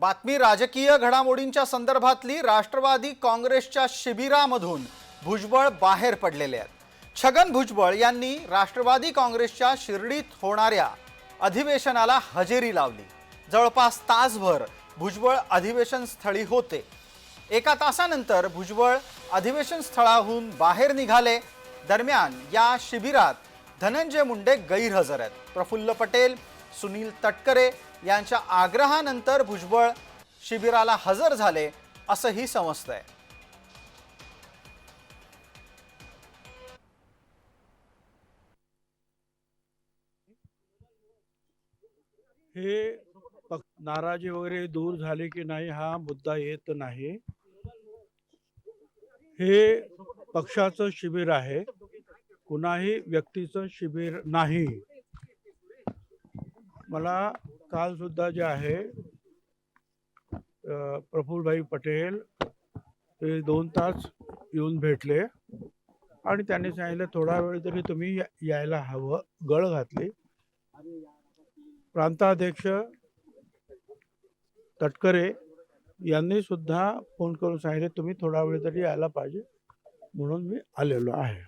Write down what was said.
बातमी राजकीय घडामोडींच्या संदर्भातली राष्ट्रवादी काँग्रेसच्या शिबिरामधून भुजबळ बाहेर पडलेले आहेत. छगन भुजबळ यांनी राष्ट्रवादी काँग्रेसच्या शिर्डीत होणाऱ्या अधिवेशनाला हजेरी लावली. जवळपास तासभर भुजबळ अधिवेशन स्थळी होते. एका तासानंतर भुजबळ अधिवेशन स्थळाहून बाहेर निघाले. दरम्यान या शिबिरात धनंजय मुंडे गैरहजर आहेत. प्रफुल्ल पटेल सुनील तटकरे यांच्या आग्रहानंतर भुजबळ शिबिराला हजर झाले असंही समजतंय. हे नाराजी वगैरे दूर झाले की नाही हा मुद्दा येत नाही. हे पक्षाचं शिबिर आहे. कुणाही व्यक्तीचं शिबिर नाही. मला काल सुद्धा जे आहे प्रफुलभाई प्रफुल्लभाई पटेल ते दोन तास येऊन भेटले आणि त्यांनी सांगितलं थोडा वेळ तरी तुम्ही यायला हवं गळ घातली. प्रांताध्यक्ष तटकरे यांनी सुद्धा फोन करून सांगितले तुम्ही थोडा वेळ तरी यायला पाहिजे म्हणून मी आलेलो आहे.